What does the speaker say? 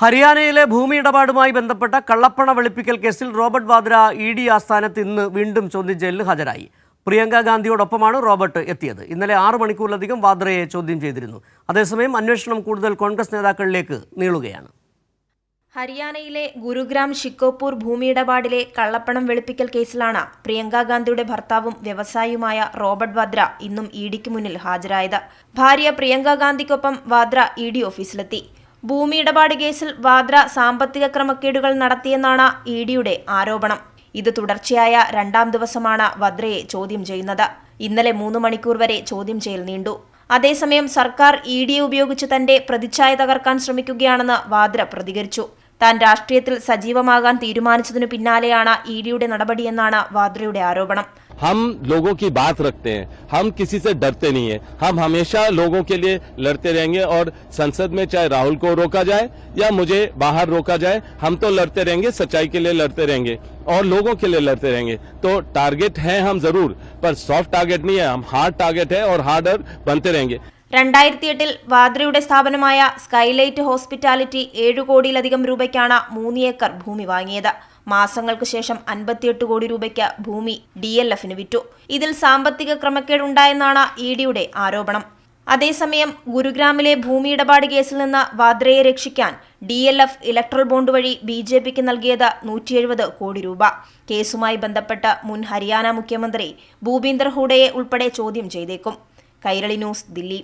ഹരിയാനയിലെ ഭൂമി ഇടപാടുമായി ബന്ധപ്പെട്ട കള്ളപ്പണ വെളുപ്പിക്കൽ കേസിൽ റോബർട്ട് വാദ്ര ഇ ഡി ആസ്ഥാനത്ത് ഇന്ന് വീണ്ടും ചോദ്യം ചെയ്യലിൽ ഹാജരായി. പ്രിയങ്ക ഗാന്ധിയോടൊപ്പമാണ് റോബർട്ട് എത്തിയത്. ഇന്നലെ ആറ് മണിക്കൂറിലധികം വാദ്രയെ ചോദ്യം ചെയ്തിരുന്നു. അതേസമയം അന്വേഷണം കൂടുതൽ കോൺഗ്രസ് നേതാക്കളിലേക്ക് നീളുകയാണ്. ഹരിയാനയിലെ ഗുരുഗ്രാം ഷിക്കോപൂർ ഭൂമിയിടപാടിലെ കള്ളപ്പണം വെളുപ്പിക്കൽ കേസിലാണ് പ്രിയങ്ക ഗാന്ധിയുടെ ഭർത്താവും വ്യവസായിയുമായ റോബർട്ട് വാദ്ര ഇന്നും ഇ ഡിക്ക് മുന്നിൽ ഹാജരായത്. ഭാര്യ പ്രിയങ്ക ഗാന്ധിക്കൊപ്പം വാദ്ര ഇ ഡി ഓഫീസിലെത്തി. ഭൂമി ഇടപാട് കേസിൽ വാദ്ര സാമ്പത്തിക ക്രമക്കേടുകൾ നടത്തിയെന്നാണ് ഇ ഡിയുടെ ആരോപണം. ഇത് തുടർച്ചയായ രണ്ടാം ദിവസമാണ് വദ്രയെ ചോദ്യം ചെയ്യുന്നത്. ഇന്നലെ മൂന്ന് മണിക്കൂർ വരെ ചോദ്യം ചെയ്യൽ നീണ്ടു. അതേസമയം സർക്കാർ ഇ ഡിയെ ഉപയോഗിച്ച് തന്റെ പ്രതിച്ഛായ തകർക്കാൻ ശ്രമിക്കുകയാണെന്ന് വാദ്ര പ്രതികരിച്ചു. താൻ രാഷ്ട്രീയത്തിൽ സജീവമാകാൻ തീരുമാനിച്ചതിനു പിന്നാലെയാണ് ഇ ഡിയുടെ നടപടിയെന്നാണ് വാദ്രയുടെ ആരോപണം हम लोगों की बात रखते हैं हम किसी से डरते नहीं है हम हमेशा लोगों के लिए लड़ते रहेंगे और संसद में चाहे राहुल को रोका जाए या मुझे बाहर रोका जाए हम तो लड़ते रहेंगे सच्चाई के लिए लड़ते रहेंगे और लोगों के लिए लड़ते रहेंगे तो टारगेट है हम जरूर पर सॉफ्ट टारगेट नहीं है हम हार्ड टारगेट है और हार्डर बनते रहेंगे രണ്ടായിരത്തി എട്ടിൽ വാദ്രയുടെ സ്ഥാപനമായ സ്കൈലൈറ്റ് ഹോസ്പിറ്റാലിറ്റി ഏഴു കോടിയിലധികം രൂപയ്ക്കാണ് മൂന്ന് ഏക്കർ ഭൂമി വാങ്ങിയത്. മാസങ്ങൾക്ക് ശേഷം അൻപത്തിയെട്ട് കോടി രൂപയ്ക്ക് ഭൂമി ഡി എൽ എഫിന് വിറ്റു. ഇതിൽ സാമ്പത്തിക ക്രമക്കേടുണ്ടായെന്നാണ് ഇ ഡിയുടെ ആരോപണം. അതേസമയം ഗുരുഗ്രാമിലെ ഭൂമി ഇടപാട് കേസിൽ നിന്ന് വാദ്രയെ രക്ഷിക്കാൻ D L F electoral bond വഴി ബി ജെ പിക്ക് നൽകിയത് നൂറ്റി എഴുപത് കോടി രൂപ. കേസുമായി ബന്ധപ്പെട്ട് മുൻ ഹരിയാന മുഖ്യമന്ത്രി ഭൂപീന്ദർ ഹൂഡയെ ഉൾപ്പെടെ ചോദ്യം ചെയ്തേക്കും. കൈരളി ന്യൂസ് ദില്ലി.